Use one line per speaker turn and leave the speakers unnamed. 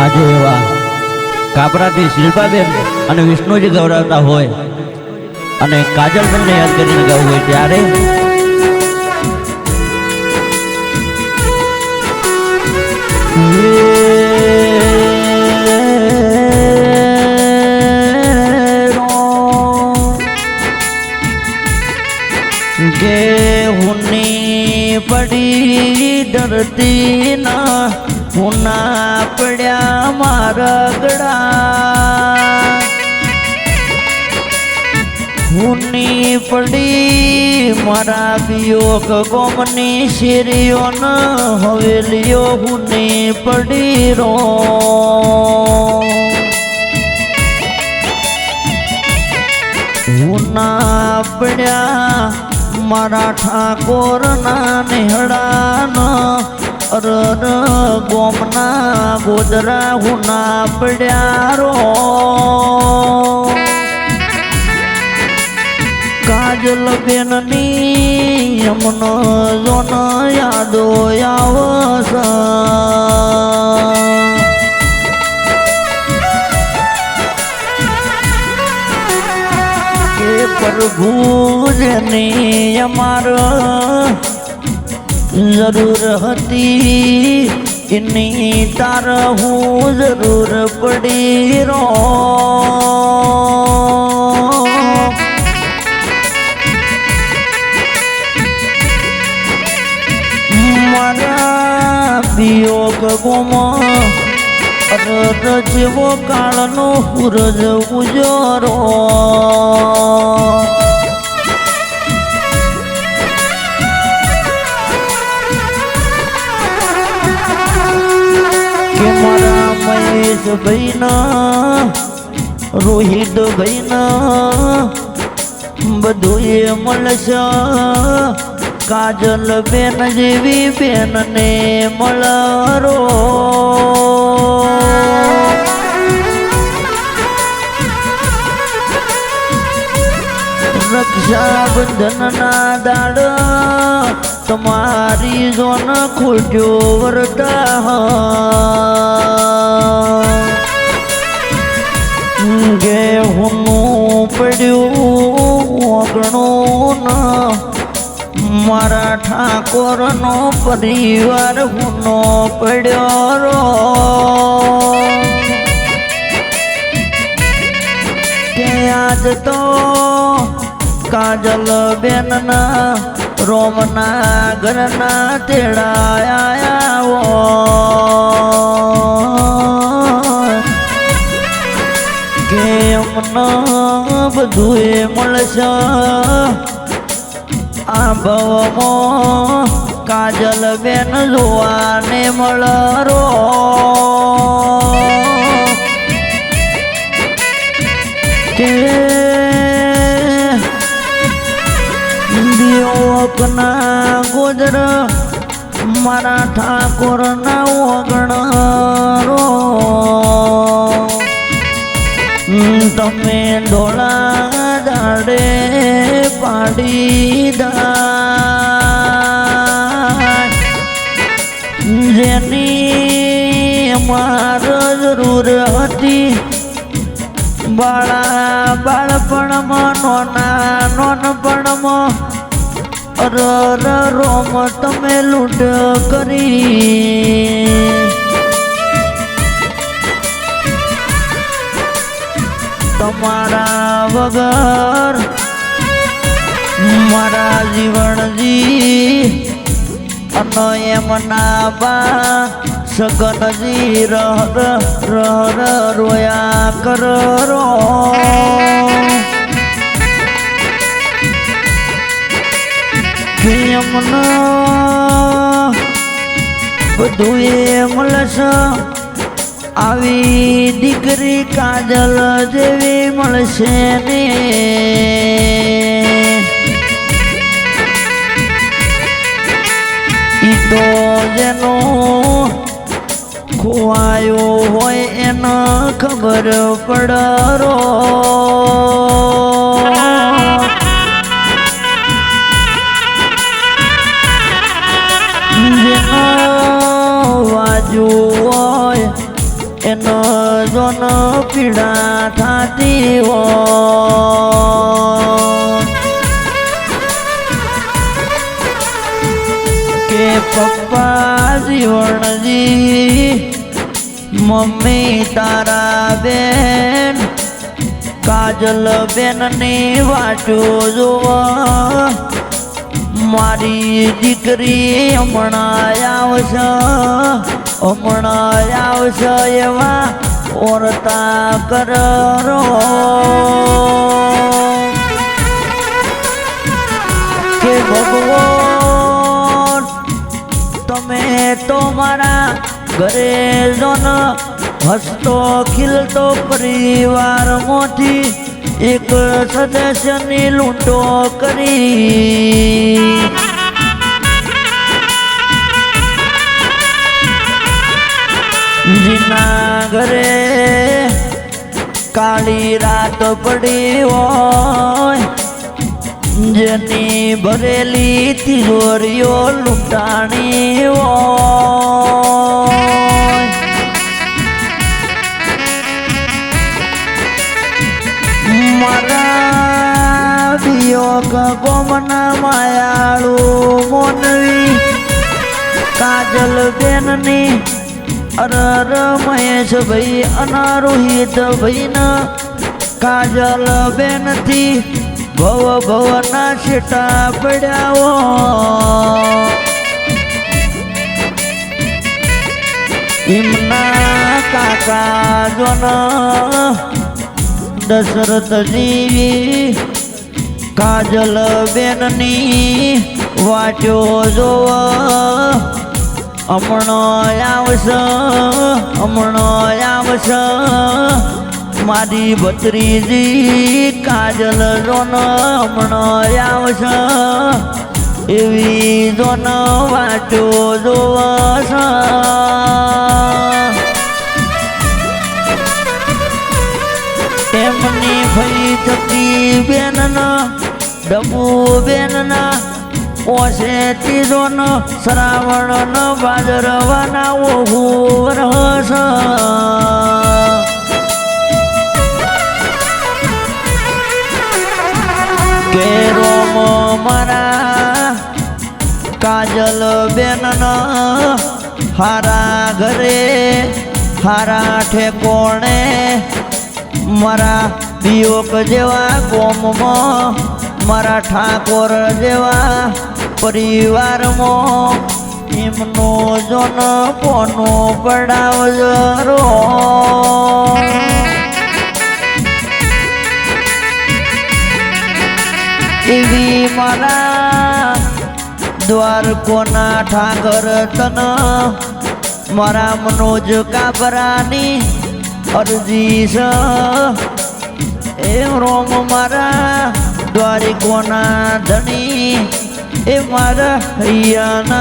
આજે એવા કાપરાથી શિલ્પાબેન અને વિષ્ણુજી ગૌરાવતા હોય અને કાજલબેનને યાદ કરીને ગાવું હોય ત્યારે Yeah. રગડા હુની પડી મારા દિયોક ગોમની શેરીઓ ન હવેલીઓ હુની પડી રો હુના પડ્યા મારા ઠાકોરના નેહડાના અરર ગોમના ગોદરા હુના પડ્યા રો કાજલ બેનની અમનો જોન યાદો આવસ પ્રભુ જેની અમાર જરૂર હતી, એની તાર હું જરૂર પડી રો મારા વિયોગ ગોમો અરર જેવો કાળનો સૂરજ ઉજરો. ભાઈના રોહિત ભાઈના બધું એ મળશે. કાજલ બેન જેવી બેન ને રક્ષાબંધનના દાડ તમારી જોન ખોજો વરતા ગેહુનું પડ્યું ઓગણું મારા ઠાકોરનો પરિવાર હુનો પડ્યો રો. આજ તો કાજલ બેનના રોમના ઘરના તેડાયા અમને બધું એ મળશે આ ભવમાં કાજલ બેન જોવાને મળરો. કે દિયોકના ગોદર મારા ઠાકોરના ઓગણ રો તમે ડોળા દાડે પાડી દા જેની અમાર જરૂર હતી, બાળા બાળપણમાં, નોના નોનપણમાં રોમ તમે લૂંટ કરી. વગર મારા જીવનજી અને એમના બા સગનજી રહર રહર રહ રોયા કર. રો એમના બધું એમ મળશે આવી દીકરી કાજલ જેવી મળશે ને. તો જેનો ખોવાયો હોય એના ખબર પડરો. જોન પીડા થતી હો કે પપ્પા જીવણજી, મમ્મી તારા બેન, કાજલ બેનની વાટો જોવા. મારી દીકરી હમણાં આવશે હમણાં આવશે એવા ઓરતા કરો કે ભગવાન, તમે તો મારા ઘરે જોન હસતો ખીલતો પરિવારમાંથી એક સદસ્યની લૂંટો કરી. જીના ઘરે કાળી રાત પડી હોય, જેની ભરેલી તિજોરીઓ લૂંટાણી હોય. મારા વિયોગ ગોમના માયાળુ મોનવી, કાજલ બેનની અરર મહેશ ભાઈ અનારોહિત ભાઈ કાજલ બેનથી ભવ ભવના છેટા પડ્યા હો એમના કાકા જોન દશરથજી કાજલ બેનની વાટો જોવ. હમણો આવશે હમણો આવશે મારી ભત્રીજી કાજલ જોન હમણો આવશે એવી જોન વાટો જોવશ એમની ફરી થકી બેનના, ડબુ બેનના ઓસે તીજોનો શ્રાવણ ન ભાદરવાના ઓહુ વરસ કે રોમ મારા કાજલ બેનના, હારા ઘરે, હારા ઠેકોણે મારા દિયોક જેવા ગોમમાં મારા ઠાકોર જેવા પરિવારમાં એમનો જન પોનો પડાવજો? એવી મારા દ્વારકોના ઠાકર તન, મારા મનોજ કાબરાની અરજી છે એ રોમ મારા દ્વારિકોના ધણી. એ મારા હૈયાના